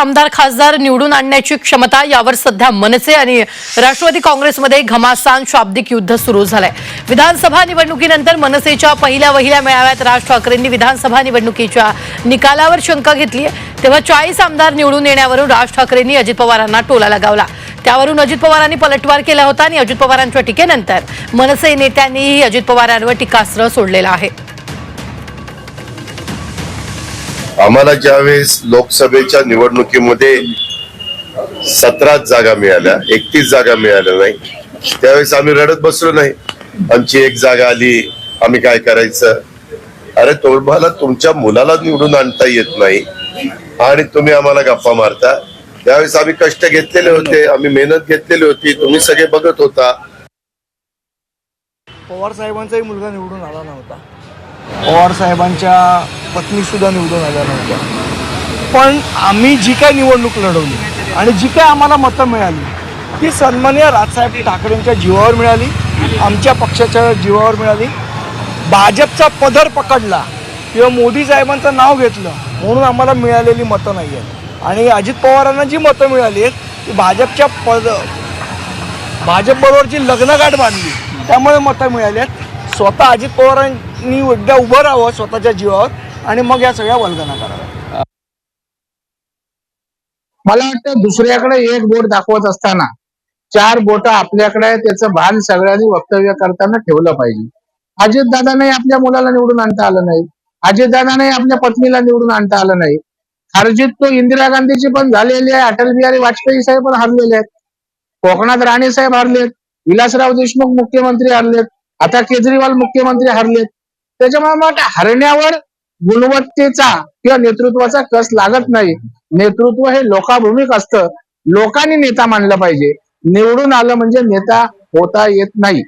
आमदार खासदार निवडून आणण्याची क्षमता यावर सध्या मनसे आणि राष्ट्रवादी काँग्रेसमध्ये घमासान शाब्दिक युद्ध सुरू झालंय. विधानसभा निवडणुकीनंतर मनसेच्या पहिल्या वहिल्या मेळाव्यात राज ठाकरेंनी विधानसभा निवडणुकीच्या निकालावर शंका घेतली. तेव्हा चाळीस आमदार निवडून येण्यावरून राज ठाकरेंनी अजित पवारांना टोला लगावला. त्यावरून अजित पवारांनी पलटवार केला होता आणि अजित पवारांच्या टीकेनंतर मनसे नेत्यांनीही अजित पवारांवर टीकास्त्र सोडलेलं आहे. आम्हाला ज्यावेळेस लोकसभेच्या निवडणुकीमध्ये सतराच जागा मिळाल्या एकतीस जागा मिळाल्या नाही त्यावेळेस आम्ही रडत बसलो नाही. आमची एक जागा आली आम्ही काय करायचं? अरे तुम्हाला तुमच्या मुलाला निवडून आणता येत नाही आणि तुम्ही आम्हाला गप्पा मारता. त्यावेळेस आम्ही कष्ट घेतलेले होते आम्ही मेहनत घेतलेली होती तुम्ही सगळे बघत होता. पवार साहेबांचाही मुलगा निवडून आला नव्हता. पवार साहेबांच्या पत्नी सुद्धा निवडून आल्या नव्हत्या. पण आम्ही जी काय निवडणूक लढवली आणि जी काय आम्हाला मतं मिळाली ती सन्मान्य राजसाहेब ठाकरेंच्या जीवावर मिळाली आमच्या पक्षाच्या जीवावर मिळाली. भाजपचा पदर पकडला किंवा मोदी साहेबांचं नाव घेतलं म्हणून आम्हाला मिळालेली मतं नाही आहेत. आणि अजित पवारांना जी मतं मिळाली आहेत ती भाजपच्या पद भाजपबरोबरची लग्नगाठ बांधली त्यामुळे मतं मिळाली आहेत. स्वतः अजित मी एकदा उभं राहावं स्वतःच्या जीवावर आणि मग या सगळ्या वल्गना कराव्या. मला वाटतं दुसऱ्याकडे एक बोट दाखवत असताना चार बोट आपल्याकडे त्याचं भान सगळ्यांनी वक्तव्य करताना ठेवलं पाहिजे. अजितदादाने आपल्या मुलाला निवडून आणता आलं नाही. अजितदादाने आपल्या पत्नीला निवडून आणता आलं नाही. हरजित तो इंदिरा गांधीची पण झालेली आहे अटल बिहारी वाजपेयी साहेब पण हरलेले आहेत. कोकणात राणे साहेब हरलेत विलासराव देशमुख मुख्यमंत्री हरलेत आता केजरीवाल मुख्यमंत्री हरलेत. त्याच्यामुळे मग हरण्यावर गुणवत्तेचा किंवा नेतृत्वाचा कस लागत नाही. नेतृत्व हे लोकाभूमिक असतं. लोकांनी नेता मानलं पाहिजे. निवडून आलं म्हणजे नेता होता येत नाही.